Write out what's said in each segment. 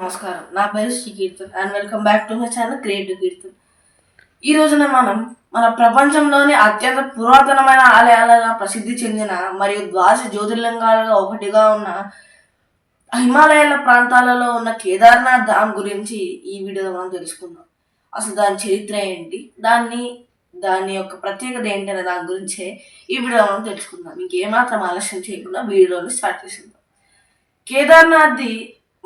నమస్కారం. నా పేరు Shri Keerthan and welcome back to my channel creative Keerthan. ఈ రోజున మనం మన ప్రపంచంలోని అత్యంత పురాతనమైన ఆలయాలుగా ప్రసిద్ధి చెందిన మరియు ద్వాదశ జ్యోతిర్లింగాలుగా ఒకటిగా ఉన్న హిమాలయాల ప్రాంతాలలో ఉన్న కేదార్నాథ్ ధామ్ గురించి ఈ వీడియోలో మనం తెలుసుకుందాం. అసలు దాని చరిత్ర ఏంటి? దాన్ని దాని యొక్క ప్రత్యేకత ఏంటి అనే దాని గురించే ఈ వీడియోలో మనం తెలుసుకుందాం. ఇంకేమాత్రం ఆలస్యం చేయకుండా వీడియోని స్టార్ట్ చేసేద్దాం. కేదార్నాథ్ది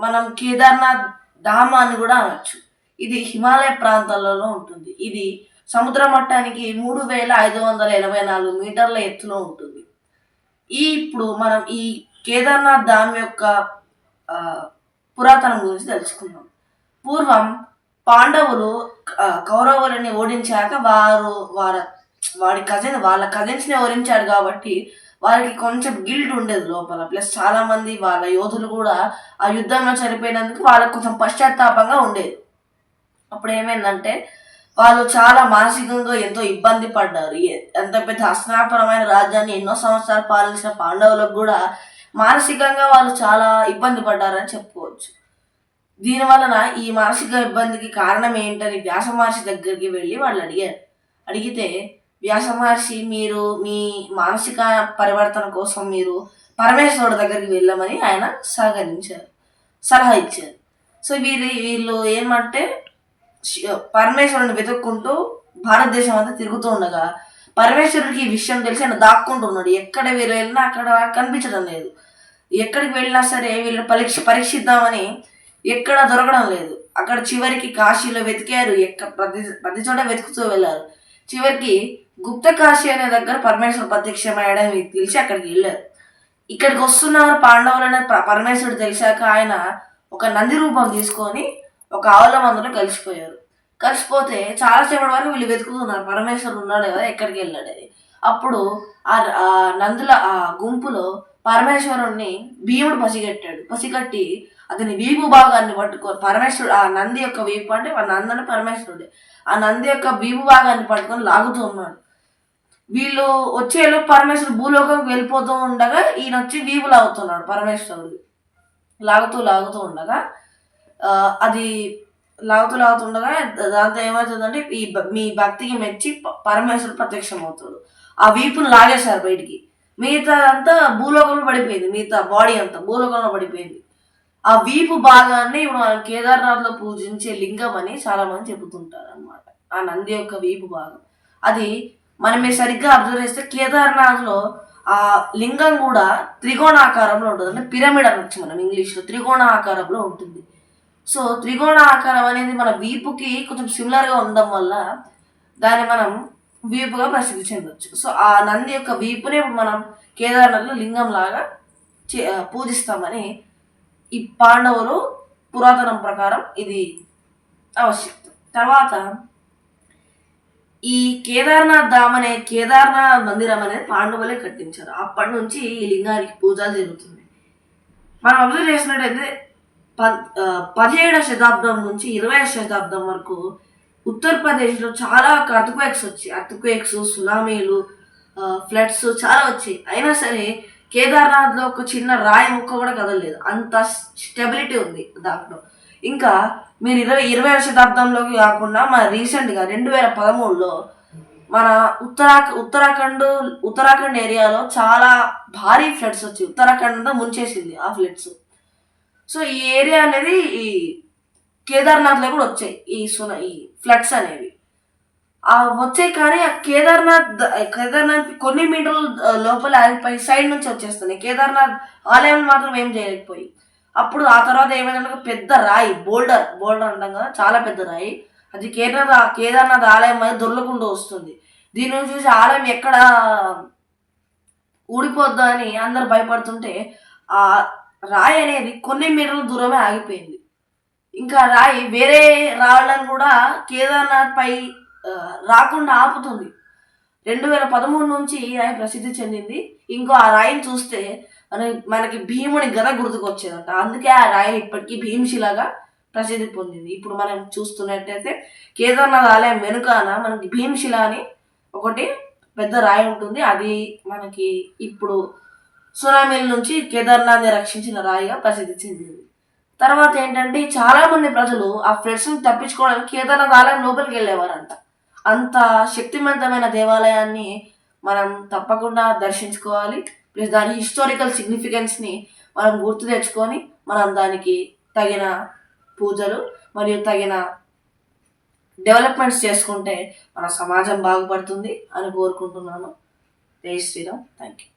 మనం కేదార్నాథ్ ధామ అని కూడా అనొచ్చు. ఇది హిమాలయ ప్రాంతాలలో ఉంటుంది. ఇది సముద్ర మట్టానికి మూడు వేల ఐదు వందల ఎనభై నాలుగు మీటర్ల ఎత్తులో ఉంటుంది. ఈ ఇప్పుడు మనం ఈ కేదార్నాథ్ ధామ్ యొక్క పురాతనం గురించి తెలుసుకుందాం. పూర్వం పాండవులు కౌరవులని ఓడించాక వారు వారి వాడి కజిన్ వాళ్ళ కజిన్స్ని ఓడించాడు కాబట్టి వారికి కొంచెం గిల్ట్ ఉండేది లోపల. ప్లస్ చాలా మంది వాళ్ళ యోధులు కూడా ఆ యుద్ధంలో చనిపోయినందుకు వాళ్ళకి కొంచెం పశ్చాత్తాపంగా ఉండేది. అప్పుడు ఏమైందంటే వాళ్ళు చాలా మానసికంగా ఎంతో ఇబ్బంది పడ్డారు. ఎంత పెద్ద అస్నాపరమైన రాజ్యాన్ని ఎన్నో సంవత్సరాలు పాలించిన పాండవులకు కూడా మానసికంగా వాళ్ళు చాలా ఇబ్బంది పడ్డారని చెప్పుకోవచ్చు. దీని వలన ఈ మానసిక ఇబ్బందికి కారణం ఏంటని వ్యాస మహర్షి దగ్గరికి వెళ్ళి వాళ్ళు అడిగారు. అడిగితే వ్యాస మహర్షి మీరు మీ మానసిక పరివర్తన కోసం మీరు పరమేశ్వరుడు దగ్గరికి వెళ్ళమని ఆయన సహకరించారు సలహా ఇచ్చారు. సో వీరి వీళ్ళు ఏమంటే పరమేశ్వరుని వెతుక్కుంటూ భారతదేశం అంతా తిరుగుతూ ఉండగా పరమేశ్వరుడికి ఈ విషయం తెలిసి ఆయన దాక్కుంటున్నాడు ఎక్కడ వీళ్ళు వెళ్ళినా అక్కడ కనిపించడం లేదు. ఎక్కడికి వెళ్ళినా సరే వీళ్ళు పరీక్ష పరీక్షిద్దామని ఎక్కడ దొరకడం లేదు. అక్కడ చివరికి కాశీలో వెతికారు. ఎక్క ప్రతి ప్రతి చోట వెతుకుతూ వెళ్ళారు. చివరికి గుప్తకాశి అనే దగ్గర పరమేశ్వరుడు ప్రత్యక్షమయ్యాడని మీకు తెలిసి అక్కడికి వెళ్ళారు. ఇక్కడికి వస్తున్నారు పాండవులనే ప- పరమేశ్వరుడు తెలిసాక ఆయన ఒక నంది రూపం తీసుకొని ఒక ఆవుల మందులో కలిసిపోయారు. కలిసిపోతే చాలాసేపటి వరకు వీళ్ళు వెతుకుతున్నారు. పరమేశ్వరుడు ఉన్నాడు కదా ఎక్కడికి వెళ్ళాడని అప్పుడు ఆ నందుల ఆ గుంపులో పరమేశ్వరుణ్ణి భీముడు పసిగట్టాడు. పసిగట్టి అతని వీపు భాగాన్ని పట్టుకొని పరమేశ్వరుడు ఆ నంది యొక్క వీపు అంటే నందని పరమేశ్వరుడే. ఆ నంది యొక్క వీపు భాగాన్ని పట్టుకొని లాగుతూ ఉన్నాడు. వీళ్ళు వచ్చేలో పరమేశ్వరుడు భూలోకంకి వెళ్ళిపోతూ ఉండగా ఈయన వచ్చి వీపు లాగుతున్నాడు పరమేశ్వరుడు. లాగుతూ లాగుతూ ఉండగా అది లాగుతూ లాగుతూ ఉండగా దాంతో ఏమవుతుందంటే ఈ భ- మీ భక్తికి మెచ్చి పరమేశ్వరుడు ప్రత్యక్షం అవుతాడు ఆ వీపును లాగేశారు బయటికి. మిగతా అంతా భూలోకంలో పడిపోయింది మిగతా బాడీ అంతా భూలోకంలో పడిపోయింది. ఆ వీపు భాగాన్ని ఇప్పుడు మనం కేదార్నాథ్లో పూజించే లింగం అని చాలామంది చెబుతుంటారు అనమాట ఆ నంది యొక్క వీపు భాగం. అది మనం మీరు సరిగ్గా అబ్జర్వ్ చేస్తే కేదార్నాథ్లో ఆ లింగం కూడా త్రికోణాకారంలో ఉంటుంది. అంటే పిరమిడ్ అనొచ్చు మనం ఇంగ్లీష్లో త్రికోణ ఆకారంలో ఉంటుంది. సో త్రికోణ ఆకారం అనేది మన వీపుకి కొంచెం సిమిలర్గా ఉండడం వల్ల దాన్ని మనం వీపుగా ప్రసిద్ధి చెందొచ్చు. సో ఆ నంది యొక్క వీపునే మనం కేదార్నాథ్లో లింగం లాగా చే- పూజిస్తామని ఈ పాండవులు పురాతనం ప్రకారం ఇది ఆవశ్యకత. తర్వాత ఈ కేదార్నాథ్ ధామ్ అనే కేదార్నాథ్ మందిరం అనేది పాండవులే కట్టించారు. అప్పటి నుంచి ఈ లింగానికి పూజలు జరుగుతున్నాయి. మనం అబ్జర్వ్ చేసినట్టయితే ప పదిహేడవ శతాబ్దం నుంచి ఇరవై శతాబ్దం వరకు ఉత్తరప్రదేశ్లో చాలా అర్త్క్వేక్స్ వచ్చాయి. అర్త్క్వేక్స్ సునామీలు ఫ్లడ్స్ చాలా వచ్చాయి. అయినా సరే కేదార్నాథ్లో ఒక చిన్న రాయి ముక్క కూడా కదలలేదు. అంత స్టెబిలిటీ ఉంది దాంట్లో. ఇంకా మీరు ఇరవై ఇరవై శతాబ్దంలోకి కాకుండా మన రీసెంట్గా రెండు వేల పదమూడులో మన ఉత్తరా ఉత్తరాఖండ్ ఉత్తరాఖండ్ ఏరియాలో చాలా భారీ ఫ్లడ్స్ వచ్చాయి ఉత్తరాఖండ్ అంతా ముంచేసింది ఆ ఫ్లడ్స్. సో ఈ ఏరియా అనేది ఈ కేదార్నాథ్లో కూడా వచ్చాయి ఈ సున ఈ ఫ్లడ్స్ అనేవి. ఆ వచ్చాయి కానీ ఆ కేదార్నాథ్ కేదార్నాథ్ కొన్ని మీటర్ల లోపల ఆగిపోయి సైడ్ నుంచి వచ్చేస్తున్నాయి. కేదార్నాథ్ ఆలయం మాత్రం ఏం చేయలేకపోయి అప్పుడు ఆ తర్వాత ఏమైందంటే పెద్ద రాయి బోల్డర్ బోల్డర్ అంటాం కదా చాలా పెద్ద రాయి. అది కేదార్నాథ్ కేదార్నాథ్ ఆలయం అనేది దొర్లకుండా వస్తుంది. దీని చూసి ఆలయం ఎక్కడ ఊడిపోద్దా అని అందరు భయపడుతుంటే ఆ రాయి అనేది కొన్ని మీటర్ల దూరమే ఆగిపోయింది. ఇంకా రాయి వేరే రాళ్ళను కూడా కేదార్నాథ్ పై రాకుండా ఆపుతుంది. రెండు వేల పదమూడు నుంచి ఈ రాయి ప్రసిద్ధి చెందింది. ఇంకో ఆ రాయిని చూస్తే అని మనకి భీముని గద గుర్తుకొచ్చేదంట. అందుకే ఆ రాయి ఇప్పటికీ భీమశిలాగా ప్రసిద్ధి పొందింది. ఇప్పుడు మనం చూస్తున్నట్టయితే కేదార్నాథ్ ఆలయం వెనుకాన మనకి భీమశిల అని ఒకటి పెద్ద రాయి ఉంటుంది. అది మనకి ఇప్పుడు సునామీల నుంచి కేదార్నాథ్ని రక్షించిన రాయిగా ప్రసిద్ధి చెందింది. తర్వాత ఏంటంటే చాలా మంది ప్రజలు ఆ ఫ్రెండ్స్ని తప్పించుకోవడానికి కేదార్నాథ్ ఆలయం లోపలికి వెళ్ళేవారంట. అంత శక్తివంతమైన దేవాలయాన్ని మనం తప్పకుండా దర్శించుకోవాలి. ప్లస్ దాని హిస్టారికల్ సిగ్నిఫికెన్స్ని మనం గుర్తు తెచ్చుకొని మనం దానికి తగిన పూజలు మరియు తగిన డెవలప్మెంట్స్ చేసుకుంటే మన సమాజం బాగుపడుతుంది అని కోరుకుంటున్నాను. జై శ్రీరామ్. Thank you